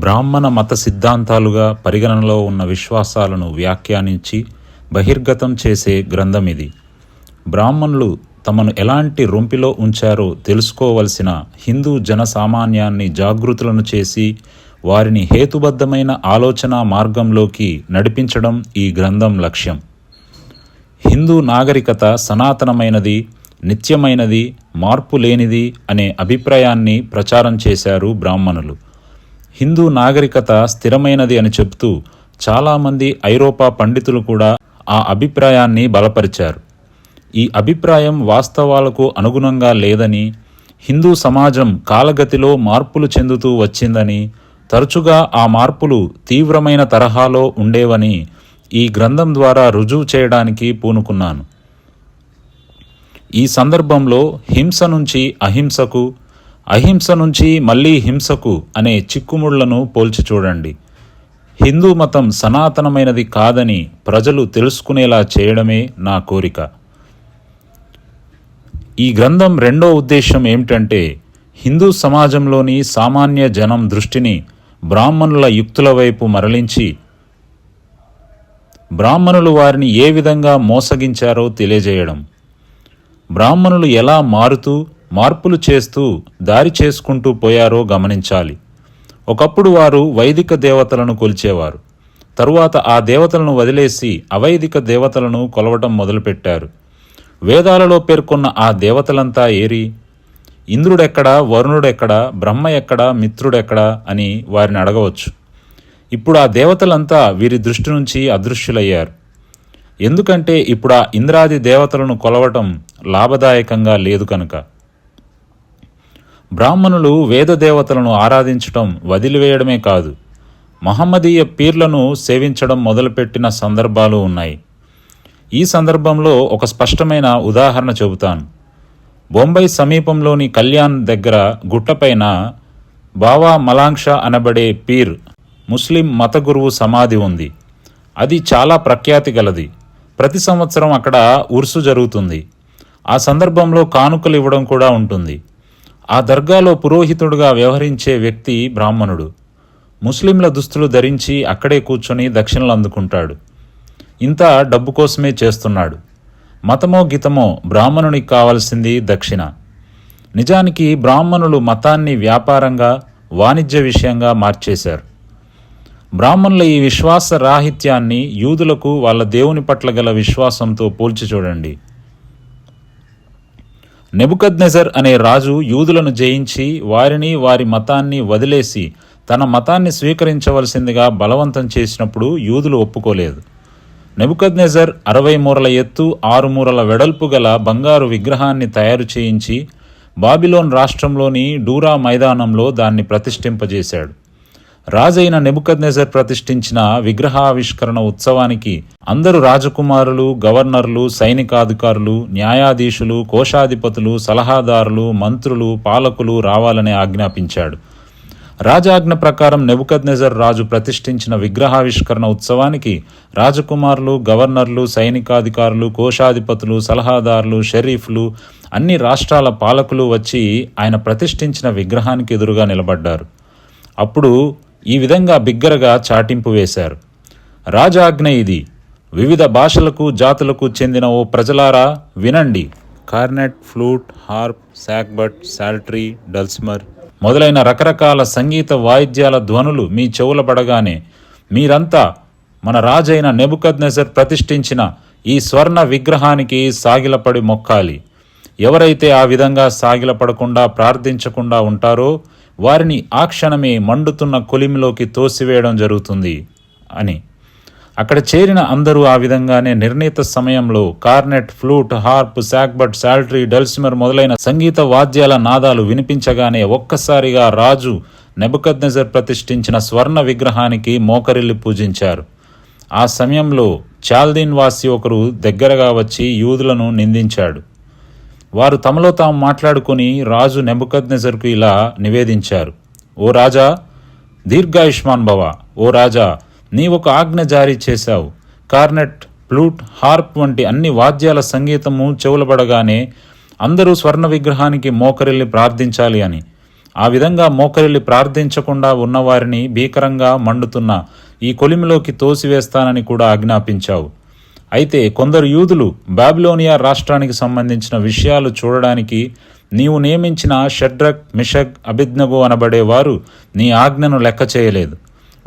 బ్రాహ్మణ మత సిద్ధాంతాలుగా పరిగణనలో ఉన్న విశ్వాసాలను వ్యాఖ్యానించి బహిర్గతం చేసే గ్రంథం ఇది. బ్రాహ్మణులు తమను ఎలాంటి రొంపిలో ఉంచారో తెలుసుకోవలసిన హిందూ జనసామాన్యాన్ని జాగృతులను చేసి వారిని హేతుబద్ధమైన ఆలోచన మార్గంలోకి నడిపించడం ఈ గ్రంథం లక్ష్యం. హిందూ నాగరికత సనాతనమైనది నిత్యమైనది మార్పు లేనిది అనే అభిప్రాయాన్ని ప్రచారం చేశారు బ్రాహ్మణులు. హిందూ నాగరికత స్థిరమైనది అని చెప్తూ చాలామంది ఐరోపా పండితులు కూడా ఆ అభిప్రాయాన్ని బలపరిచారు. ఈ అభిప్రాయం వాస్తవాలకు అనుగుణంగా లేదని హిందూ సమాజం కాలగతిలో మార్పులు చెందుతూ వచ్చిందని తరచుగా ఆ మార్పులు తీవ్రమైన తరహాలో ఉండేవని ఈ గ్రంథం ద్వారా రుజువు చేయడానికి పూనుకున్నాను. ఈ సందర్భంలో హింస నుంచి అహింసకు అహింస నుంచి మళ్ళీ హింసకు అనే చిక్కుముళ్ళను పోల్చి చూడండి. హిందూ మతం సనాతనమైనది కాదని ప్రజలు తెలుసుకునేలా చేయడమే నా కోరిక. ఈ గ్రంథం రెండో ఉద్దేశం ఏమిటంటే హిందూ సమాజంలోని సామాన్య జనం దృష్టిని బ్రాహ్మణుల యుక్తుల వైపు మరలించి బ్రాహ్మణులు వారిని ఏ విధంగా మోసగించారో తెలియజేయడం. బ్రాహ్మణులు ఎలా మారుతూ మార్పులు చేస్తూ దారి చేసుకుంటూ పోయారో గమనించాలి. ఒకప్పుడు వారు వైదిక దేవతలను కొలిచేవారు. తరువాత ఆ దేవతలను వదిలేసి అవైదిక దేవతలను కొలవటం మొదలుపెట్టారు. వేదాలలో పేర్కొన్న ఆ దేవతలంతా ఏరి ఇంద్రుడెక్కడా వరుణుడెక్కడా బ్రహ్మ ఎక్కడా మిత్రుడెక్కడా అని వారిని అడగవచ్చు. ఇప్పుడు ఆ దేవతలంతా వీరి దృష్టి నుంచి అదృశ్యులయ్యారు. ఎందుకంటే ఇప్పుడు ఆ ఇంద్రాది దేవతలను కొలవటం లాభదాయకంగా లేదు కనుక. బ్రాహ్మణులు వేద దేవతలను ఆరాధించటం వదిలివేయడమే కాదు మహమ్మదీయ పీర్లను సేవించడం మొదలుపెట్టిన సందర్భాలు ఉన్నాయి. ఈ సందర్భంలో ఒక స్పష్టమైన ఉదాహరణ చెబుతాను. బొంబై సమీపంలోని కళ్యాణ్ దగ్గర గుట్టపైన బావా మలాంక్ష అనబడే పీర్ ముస్లిం మత గురువు సమాధి ఉంది. అది చాలా ప్రఖ్యాతి గలది. ప్రతి సంవత్సరం అక్కడ ఉర్సు జరుగుతుంది. ఆ సందర్భంలో కానుకలు ఇవ్వడం కూడా ఉంటుంది. ఆ దర్గాలో పురోహితుడుగా వ్యవహరించే వ్యక్తి బ్రాహ్మణుడు. ముస్లింల దుస్తులు ధరించి అక్కడే కూర్చొని దక్షిణలు అందుకుంటాడు. ఇంత డబ్బు కోసమే చేస్తున్నాడు. మతమో గీతమో బ్రాహ్మణునికి కావలసింది దక్షిణ. నిజానికి బ్రాహ్మణులు మతాన్ని వ్యాపారంగా వాణిజ్య విషయంగా మార్చేశారు. బ్రాహ్మణుల ఈ విశ్వాస రాహిత్యాన్ని యూదులకు వాళ్ళ దేవుని పట్ల గల విశ్వాసంతో పోల్చి చూడండి. నెబుకద్నెజర్ అనే రాజు యూదులను జయించి వారిని వారి మతాన్ని వదిలేసి తన మతాన్ని స్వీకరించవలసిందిగా బలవంతం చేసినప్పుడు యూదులు ఒప్పుకోలేదు. నెబుకద్నెజర్ అరవై మూరల ఎత్తు ఆరు మూరల వెడల్పు గల బంగారు విగ్రహాన్ని తయారు చేయించి బాబిలోన్ రాష్ట్రంలోని డూరా మైదానంలో దాన్ని ప్రతిష్ఠింపజేశాడు. రాజైన నెబుకద్నెజర్ ప్రతిష్ఠించిన విగ్రహావిష్కరణ ఉత్సవానికి అందరు రాజకుమారులు గవర్నర్లు సైనికాధికారులు న్యాయాధీశులు కోశాధిపతులు సలహాదారులు మంత్రులు పాలకులు రావాలని ఆజ్ఞాపించాడు. రాజాజ్ఞ ప్రకారం నెబుకద్నెజర్ రాజు ప్రతిష్ఠించిన విగ్రహావిష్కరణ ఉత్సవానికి రాజకుమారులు గవర్నర్లు సైనికాధికారులు కోశాధిపతులు సలహాదారులు షరీఫ్లు అన్ని రాష్ట్రాల పాలకులు వచ్చి ఆయన ప్రతిష్ఠించిన విగ్రహానికి ఎదురుగా నిలబడ్డారు. అప్పుడు ఈ విధంగా బిగ్గరగా చాటింపు వేశారు. రాజాజ్ఞ ఇది. వివిధ భాషలకు జాతులకు చెందిన ఓ ప్రజలారా వినండి. కార్నెట్ ఫ్లూట్ హార్ప్ శాక్బట్ శాల్ట్రీ డల్స్మర్ మొదలైన రకరకాల సంగీత వాయిద్యాల ధ్వనులు మీ చెవుల పడగానే మీరంతా మన రాజైన నెబుకద్నెజర్ ప్రతిష్ఠించిన ఈ స్వర్ణ విగ్రహానికి సాగిలపడి మొక్కాలి. ఎవరైతే ఆ విధంగా సాగిలపడకుండా ప్రార్థించకుండా ఉంటారో వారిని ఆ క్షణమే మండుతున్న కొలిమిలోకి తోసివేయడం జరుగుతుంది అని. అక్కడ చేరిన అందరూ ఆ విధంగానే నిర్ణీత సమయంలో కార్నెట్ ఫ్లూట్ హార్ప్ శాక్బట్ సాల్ట్రీ డల్సిమర్ మొదలైన సంగీత వాద్యాల నాదాలు వినిపించగానే ఒక్కసారిగా రాజు నెబుకద్నెజర్ ప్రతిష్ఠించిన స్వర్ణ విగ్రహానికి మోకరిల్లి పూజించారు. ఆ సమయంలో చాల్దీన్ వాసి ఒకరు దగ్గరగా వచ్చి యూదులను నిందించాడు. వారు తమలో తాము మాట్లాడుకుని రాజు నెబుకద్నెజర్కు ఇలా నివేదించారు. ఓ రాజా దీర్ఘాయుష్మాన్ భవ. ఓ రాజా నీ ఒక ఆజ్ఞ జారీ చేశావు. కార్నెట్ ఫ్లూట్ హార్ప్ వంటి అన్ని వాద్యాల సంగీతము చెవులబడగానే అందరూ స్వర్ణ విగ్రహానికి మోకరిల్లి ప్రార్థించాలి అని. ఆ విధంగా మోకరిల్లి ప్రార్థించకుండా ఉన్నవారిని భీకరంగా మండుతున్న ఈ కొలిమిలోకి తోసివేస్తానని కూడా ఆజ్ఞాపించావు. అయితే కొందరు యూదులు బాబిలోనియా రాష్ట్రానికి సంబంధించిన విషయాలు చూడడానికి నీవు నియమించిన షడ్రక్ మిషక్ అభిజ్ఞగో అనబడే వారు నీ ఆజ్ఞను లెక్క చేయలేదు.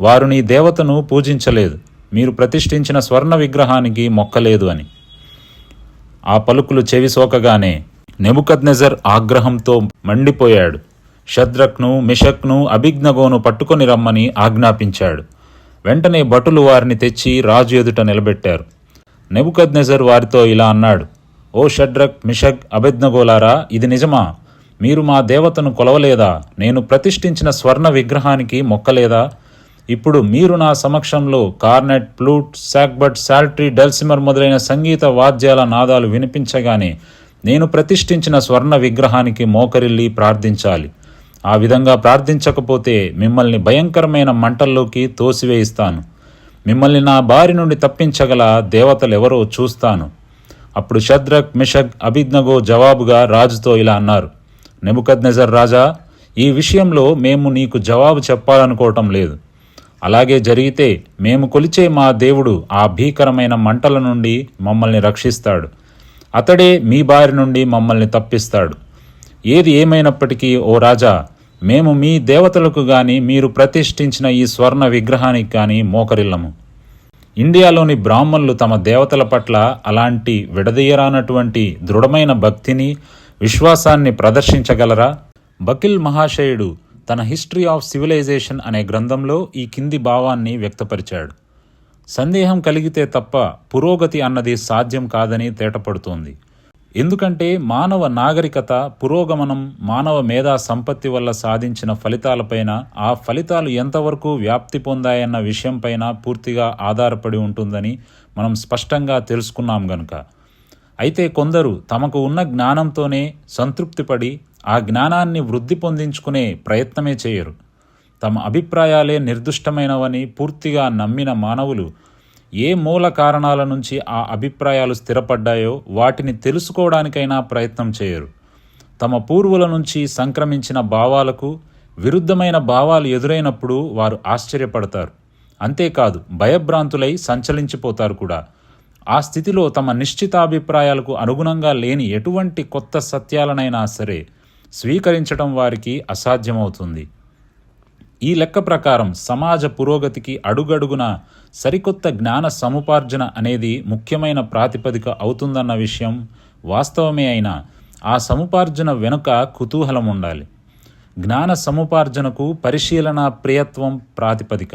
వారు నీ దేవతను పూజించలేదు. మీరు ప్రతిష్ఠించిన స్వర్ణ విగ్రహానికి మొక్కలేదు అని. ఆ పలుకులు చెవి సోకగానే నెబుకద్నెజర్ ఆగ్రహంతో మండిపోయాడు. షద్రక్ను మిషక్ను అభిజ్ఞగోను పట్టుకొని రమ్మని ఆజ్ఞాపించాడు. వెంటనే భటులు వారిని తెచ్చి రాజు ఎదుట నిలబెట్టారు. నెబుకద్నెజర్ వారితో ఇలా అన్నాడు ఓ షడ్రక్ మిషక్ అభిజ్ఞగోలారా ఇది నిజమా? మీరు మా దేవతను కొలవలేదా? నేను ప్రతిష్ఠించిన స్వర్ణ విగ్రహానికి మొక్కలేదా? ఇప్పుడు మీరు నా సమక్షంలో కార్నెట్ ప్లూట్ శాక్బట్ సాల్ట్రీ డెల్సిమర్ మొదలైన సంగీత వాద్యాల నాదాలు వినిపించగానే నేను ప్రతిష్ఠించిన స్వర్ణ విగ్రహానికి మోకరిల్లి ప్రార్థించాలి. ఆ విధంగా ప్రార్థించకపోతే మిమ్మల్ని భయంకరమైన మంటల్లోకి తోసివేయిస్తాను. మిమ్మల్ని నా బారి నుండి తప్పించగల దేవతలెవరో చూస్తాను. అప్పుడు షద్రక్ మిషక్ అభిజ్ఞగో జవాబుగా రాజుతో ఇలా అన్నారు నెబుకద్నెజర్ రాజా ఈ విషయంలో మేము నీకు జవాబు చెప్పాలనుకోవటం లేదు. అలాగే జరిగితే మేము కొలిచే మా దేవుడు ఆ భీకరమైన మంటల నుండి మమ్మల్ని రక్షిస్తాడు. అతడే మీ బారి నుండి మమ్మల్ని తప్పిస్తాడు. ఏది ఏమైనప్పటికీ ఓ రాజా మేము మీ దేవతలకు గాని మీరు ప్రతిష్ఠించిన ఈ స్వర్ణ విగ్రహానికి కానీ మోకరిల్లము. ఇండియాలోని బ్రాహ్మణులు తమ దేవతల పట్ల అలాంటి విడదీయరానటువంటి దృఢమైన భక్తిని విశ్వాసాన్ని ప్రదర్శించగలరా? బకిల్ మహాశయుడు తన హిస్టరీ ఆఫ్ సివిలైజేషన్ అనే గ్రంథంలో ఈ కింది భావాన్ని వ్యక్తపరిచాడు. సందేహం కలిగితే తప్ప పురోగతి అన్నది సాధ్యం కాదని తేటపడుతోంది. ఎందుకంటే మానవ నాగరికత పురోగమనం మానవ మేధా సంపత్తి వల్ల సాధించిన ఫలితాలపైన ఆ ఫలితాలు ఎంతవరకు వ్యాప్తి పొందాయన్న విషయంపైన పూర్తిగా ఆధారపడి ఉంటుందని మనం స్పష్టంగా తెలుసుకున్నాం గనుక. అయితే కొందరు తమకు ఉన్న జ్ఞానంతోనే సంతృప్తిపడి ఆ జ్ఞానాన్ని వృద్ధి పొందించుకునే ప్రయత్నమే చేయరు. తమ అభిప్రాయాలే నిర్దుష్టమైనవని పూర్తిగా నమ్మిన మానవులు ఏ మూల కారణాల నుంచి ఆ అభిప్రాయాలు స్థిరపడ్డాయో వాటిని తెలుసుకోవడానికైనా ప్రయత్నం చేయరు. తమ పూర్వుల నుంచి సంక్రమించిన భావాలకు విరుద్ధమైన భావాలు ఎదురైనప్పుడు వారు ఆశ్చర్యపడతారు. అంతేకాదు భయభ్రాంతులై సంచలించిపోతారు కూడా. ఆ స్థితిలో తమ నిశ్చితాభిప్రాయాలకు అనుగుణంగా లేని ఎటువంటి కొత్త సత్యాలనైనా సరే స్వీకరించడం వారికి అసాధ్యమవుతుంది. ఈ లెక్క ప్రకారం సమాజ పురోగతికి అడుగడుగున సరికొత్త జ్ఞాన సముపార్జన అనేది ముఖ్యమైన ప్రాతిపదిక అవుతుందన్న విషయం వాస్తవమే అయినా ఆ సముపార్జన వెనుక కుతూహలం ఉండాలి జ్ఞాన సముపార్జనకు పరిశీలన ప్రియత్వం ప్రాతిపదిక.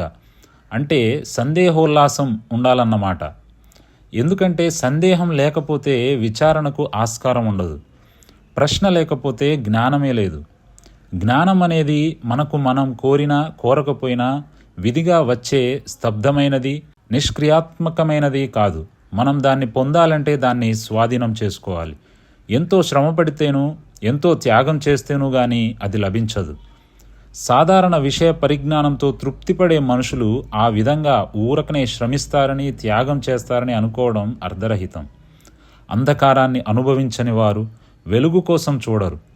అంటే సందేహోల్లాసం ఉండాలన్నమాట ఎందుకంటే సందేహం లేకపోతే విచారణకు ఆస్కారం ఉండదు ప్రశ్న లేకపోతే జ్ఞానమే లేదు. జ్ఞానం అనేది మనకు మనం కోరినా కోరకపోయినా విధిగా వచ్చే స్తబ్దమైనది నిష్క్రియాత్మకమైనది కాదు. మనం దాన్ని పొందాలంటే దాన్ని స్వాధీనం చేసుకోవాలి. ఎంతో శ్రమపడితేనూ ఎంతో త్యాగం చేస్తేనూ కానీ అది లభించదు. సాధారణ విషయ పరిజ్ఞానంతో తృప్తిపడే మనుషులు ఆ విధంగా ఊరకనే శ్రమిస్తారని త్యాగం చేస్తారని అనుకోవడం అర్ధరహితం. అంధకారాన్ని అనుభవించని వారు వెలుగు కోసం చూడరు.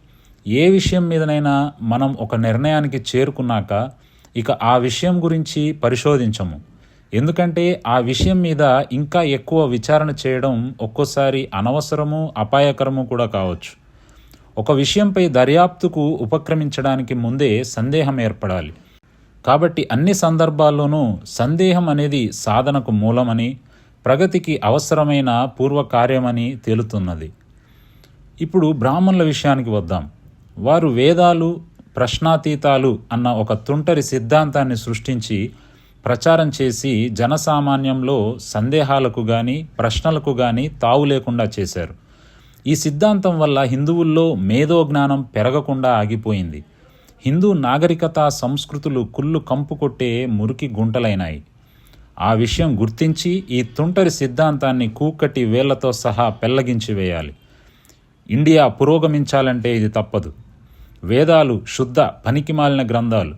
ఏ విషయం మీదనైనా మనం ఒక నిర్ణయానికి చేరుకున్నాక ఇక ఆ విషయం గురించి పరిశోధించము. ఎందుకంటే ఆ విషయం మీద ఇంకా ఎక్కువ విచారణ చేయడం ఒక్కోసారి అనవసరము అపాయకరము కూడా కావచ్చు. ఒక విషయంపై దర్యాప్తుకు ఉపక్రమించడానికి ముందే సందేహం ఏర్పడాలి. కాబట్టి అన్ని సందర్భాల్లోనూ సందేహం అనేది సాధనకు మూలమని ప్రగతికి అవసరమైన పూర్వకార్యమని తేలుతున్నది. ఇప్పుడు బ్రాహ్మణుల విషయానికి వద్దాం. వారు వేదాలు ప్రశ్నాతీతాలు అన్న ఒక తుంటరి సిద్ధాంతాన్ని సృష్టించి ప్రచారం చేసి జనసామాన్యంలో సందేహాలకు కానీ ప్రశ్నలకు కానీ తావు లేకుండా చేశారు. ఈ సిద్ధాంతం వల్ల హిందువుల్లో మేధో జ్ఞానం పెరగకుండా ఆగిపోయింది. హిందూ నాగరికత సంస్కృతులు కుళ్ళు కంపు కొట్టే మురికి గుంటలైనాయి. ఆ విషయం గుర్తించి ఈ తుంటరి సిద్ధాంతాన్ని కూకటి వేళ్ళతో సహా పెల్లగించి వేయాలి. ఇండియా పురోగమించాలంటే ఇది తప్పదు. వేదాలు శుద్ధ పనికిమాలిన గ్రంథాలు.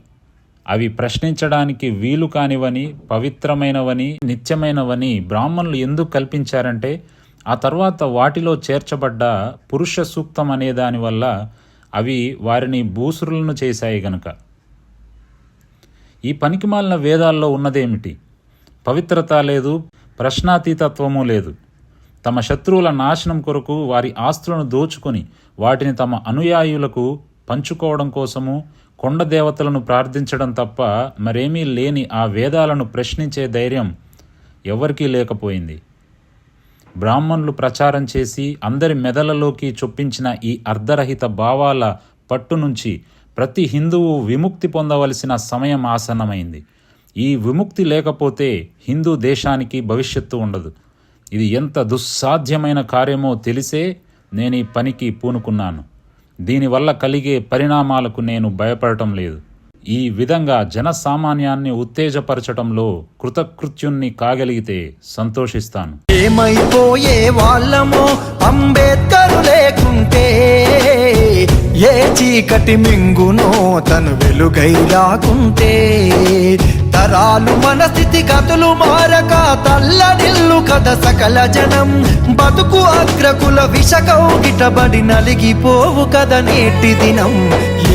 అవి ప్రశ్నించడానికి వీలు కానివని పవిత్రమైనవని నిత్యమైనవని బ్రాహ్మణులు ఎందుకు కల్పించారంటే ఆ తర్వాత వాటిలో చేర్చబడ్డ పురుష సూక్తం అనే దానివల్ల అవి వారిని భూసురులను చేశాయి గనక. ఈ పనికిమాలిన వేదాల్లో ఉన్నదేమిటి? పవిత్రత లేదు ప్రశ్నాతీతత్వము లేదు. తమ శత్రువుల నాశనం కొరకు వారి ఆస్తులను దోచుకొని వాటిని తమ అనుయాయులకు పంచుకోవడం కోసము కొండ దేవతలను ప్రార్థించడం తప్ప మరేమీ లేని ఆ వేదాలను ప్రశ్నించే ధైర్యం ఎవరికీ లేకపోయింది. బ్రాహ్మణులు ప్రచారం చేసి అందరి మెదలలోకి చొప్పించిన ఈ అర్ధరహిత భావాల పట్టు నుంచి ప్రతి హిందువు విముక్తి పొందవలసిన సమయం ఆసన్నమైంది. ఈ విముక్తి లేకపోతే హిందూ దేశానికి భవిష్యత్తు ఉండదు. ఇది ఎంత దుస్సాధ్యమైన కార్యమో తెలిసే నేను ఈ పనికి పూనుకున్నాను. దీనివల్ల కలిగే పరిణామాలకు నేను భయపడటం లేదు. ఈ విధంగా జనసామాన్యాన్ని ఉత్తేజపరచటంలో కృతకృత్యుణ్ణి కాగలిగితే సంతోషిస్తాను. ఏమైపోయే వాళ్ళమో అంబేద్కర్ లేకుంటే ఏ చీకటి మింగునో తను వెలుగైలాకుంటే తరాలు మన స్థితి గతులు మారక తల్లడిల్లు కథ సకల జనం బతుకు అగ్రకుల విషకౌగిటబడి నలిగిపోవు కథ నేటి దినం.